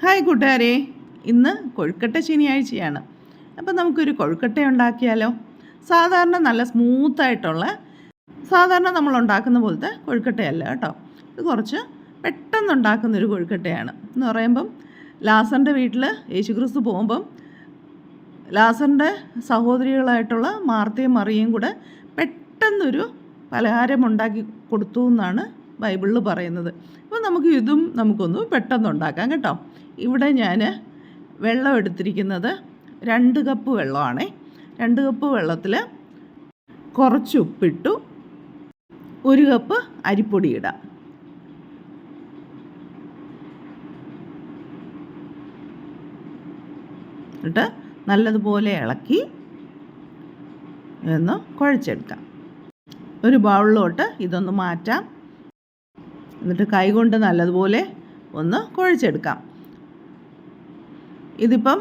Hi കൂട്ടുകാരെ. ഇന്ന് കൊഴുക്കട്ട ശനിയാഴ്ചയാണ്. അപ്പോൾ നമുക്കൊരു കൊഴുക്കട്ട ഉണ്ടാക്കിയാലോ? സാധാരണ നല്ല സ്മൂത്തായിട്ടുള്ള സാധാരണ നമ്മൾ ഉണ്ടാക്കുന്ന പോലത്തെ കൊഴുക്കട്ടയല്ല കേട്ടോ. ഇത് കുറച്ച് പെട്ടെന്ന് ഉണ്ടാക്കുന്നൊരു കൊഴുക്കട്ടയാണ്. എന്ന് പറയുമ്പം ലാസറിന്റെ വീട്ടിൽ യേശുക്രിസ്തു പോകുമ്പം ലാസറിന്റെ സഹോദരികളായിട്ടുള്ള മാർത്തയും മറിയും കൂടെ പെട്ടെന്നൊരു പലഹാരം ഉണ്ടാക്കി കൊടുത്തു എന്നാണ് ബൈബിളിൽ പറയുന്നത്. അപ്പോൾ നമുക്ക് ഇതും നമുക്കൊന്ന് പെട്ടെന്ന് ഉണ്ടാക്കാം കേട്ടോ. ഇവിടെ ഞാൻ വെള്ളം എടുത്തിരിക്കുന്നത് രണ്ട് കപ്പ് വെള്ളമാണ്. രണ്ട് കപ്പ് വെള്ളത്തിൽ കുറച്ച് ഉപ്പിട്ടു. ഒരു കപ്പ് അരിപ്പൊടി ഇടാം. എന്നിട്ട് നല്ലതുപോലെ ഇളക്കി ഒന്ന് കുഴച്ചെടുക്കാം. ഒരു ബൗളിലോട്ട് ഇതൊന്ന് മാറ്റാം. എന്നിട്ട് കൈകൊണ്ട് നല്ലതുപോലെ ഒന്ന് കുഴച്ചെടുക്കാം. ഇതിപ്പം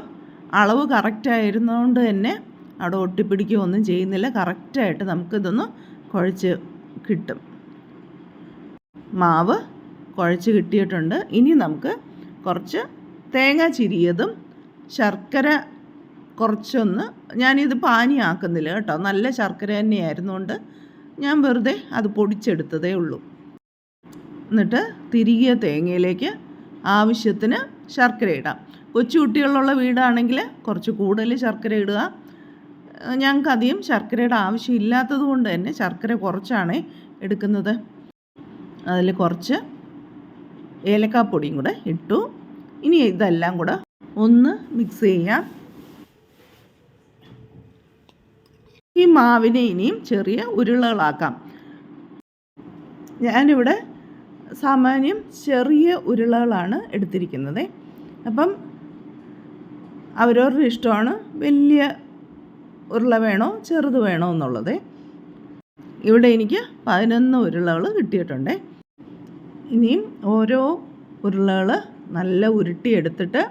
അളവ് കറക്റ്റായിരുന്നതുകൊണ്ട് തന്നെ അവിടെ ഒട്ടിപ്പിടിക്കുകയൊന്നും ചെയ്യുന്നില്ല. കറക്റ്റായിട്ട് നമുക്കിതൊന്ന് കുഴച്ച് കിട്ടും. മാവ് കുഴച്ച് കിട്ടിയിട്ടുണ്ട്. ഇനി നമുക്ക് കുറച്ച് തേങ്ങ ചിരിയതും ശർക്കര കുറച്ചൊന്ന് ഞാനിത് പാനിയാക്കുന്നില്ല കേട്ടോ. നല്ല ശർക്കര തന്നെയായിരുന്നുകൊണ്ട് ഞാൻ വെറുതെ അത് പൊടിച്ചെടുത്തതേ ഉള്ളൂ. എന്നിട്ട് തിരികെ തേങ്ങയിലേക്ക് ആവശ്യത്തിന് ശർക്കര ഇടാം. കൊച്ചു കുട്ടികളുള്ള വീടാണെങ്കിൽ കുറച്ച് കൂടുതൽ ശർക്കര ഇടുക. ഞങ്ങൾക്ക് അധികം ശർക്കരയുടെ ആവശ്യമില്ലാത്തത് കൊണ്ട് തന്നെ ശർക്കര കുറച്ചാണ് എടുക്കുന്നത്. അതിൽ കുറച്ച് ഏലക്കാപ്പൊടിയും കൂടെ ഇട്ടു. ഇനി ഇതെല്ലാം കൂടെ ഒന്ന് മിക്സ് ചെയ്യാം. ഈ മാവിനെ ഇനിയും ചെറിയ ഉരുളകളാക്കാം. ഞാനിവിടെ സാമാന്യം ചെറിയ ഉരുളകളാണ് എടുത്തിരിക്കുന്നത്. അപ്പം അവരവരുടെ ഇഷ്ടമാണ്. വലിയ ഉരുള വേണോ ചെറുത് വേണോ എന്നുള്ളത്. ഇവിടെ എനിക്ക് പതിനൊന്ന് ഉരുളകൾ കിട്ടിയിട്ടുണ്ട്. ഇനിയും ഓരോ ഉരുളകൾ നല്ല ഉരുട്ടിയെടുത്തിട്ട്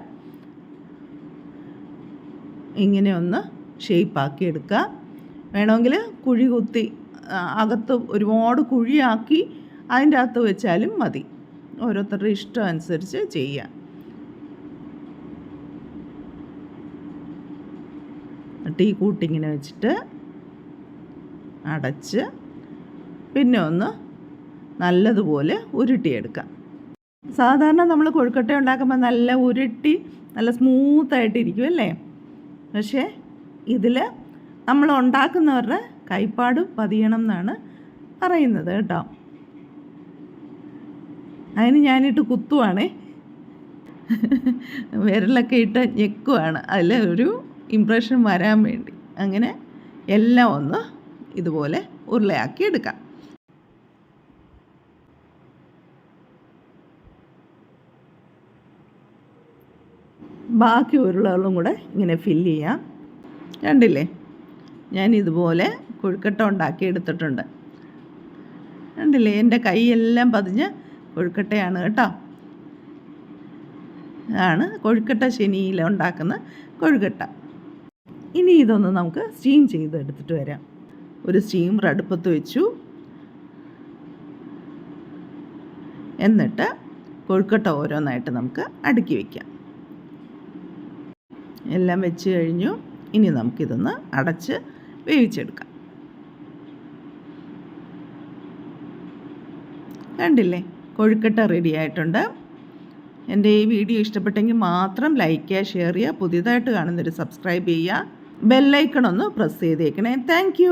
ഇങ്ങനെ ഒന്ന് ഷേപ്പാക്കി എടുക്കുക. വേണമെങ്കിൽ കുഴി കുത്തി അകത്ത് ഒരുപാട് കുഴിയാക്കി അതിന്റെ അകത്ത് വെച്ചാലും മതി. ഓരോരുത്തരുടെ ഇഷ്ടം അനുസരിച്ച് ചെയ്യാം. ഈ കൂട്ടിങ്ങനെ വെച്ചിട്ട് അടച്ച് പിന്നെ ഒന്ന് നല്ലതുപോലെ ഉരുട്ടിയെടുക്കാം. സാധാരണ നമ്മൾ കൊഴുക്കട്ട ഉണ്ടാക്കുമ്പോൾ നല്ല ഉരുട്ടി നല്ല സ്മൂത്തായിട്ടിരിക്കും അല്ലേ? പക്ഷേ ഇതിൽ നമ്മൾ ഉണ്ടാക്കുന്നവരുടെ കൈപ്പാട് പതിയണം എന്നാണ് പറയുന്നത് കേട്ടോ. അതിന് ഞാനിട്ട് കുത്തുവാണേ. വിരലൊക്കെ ഇട്ട് ഞെക്കുവാണ്. അതിൽ ഒരു ഇമ്പ്രഷൻ വരാൻ വേണ്ടി. അങ്ങനെ എല്ലാം ഒന്ന് ഇതുപോലെ ഉരുളയാക്കി എടുക്കാം. ബാക്കി ഉരുളകളും കൂടെ ഇങ്ങനെ ഫില്ല് ചെയ്യാം. കണ്ടില്ലേ? ഞാൻ ഇതുപോലെ കൊഴുക്കട്ട ഉണ്ടാക്കി എടുത്തിട്ടുണ്ട്. കണ്ടില്ലേ? എന്റെ കൈയെല്ലാം പതിഞ്ഞ് കൊഴുക്കട്ടയാണ് കേട്ടോ. ആണ് കൊഴുക്കട്ട ശനിയിൽ ഉണ്ടാക്കുന്ന കൊഴുക്കട്ട. ഇനി ഇതൊന്ന് നമുക്ക് സ്റ്റീം ചെയ്ത് എടുത്തിട്ട് വരാം. ഒരു സ്റ്റീമർ അടുപ്പത്ത് വെച്ചു. എന്നിട്ട് കൊഴുക്കട്ട ഓരോന്നായിട്ട് നമുക്ക് അടുക്കി വയ്ക്കാം എല്ലാം വെച്ച് കഴിഞ്ഞു. ഇനി നമുക്കിതൊന്ന് അടച്ച് വേവിച്ചെടുക്കാം. കണ്ടില്ലേ? കൊഴുക്കട്ട റെഡി ആയിട്ടുണ്ട്. എന്റെ ഈ വീഡിയോ ഇഷ്ടപ്പെട്ടെങ്കിൽ മാത്രം ലൈക്ക് ചെയ്യുക ഷെയർ ചെയ്യുക പുതിയതായിട്ട് കാണുന്നൊരു സബ്സ്ക്രൈബ് ചെയ്യുക. ബെല്ലൈക്കൺ ഒന്ന് പ്രസ് ചെയ്തേക്കണേ. താങ്ക്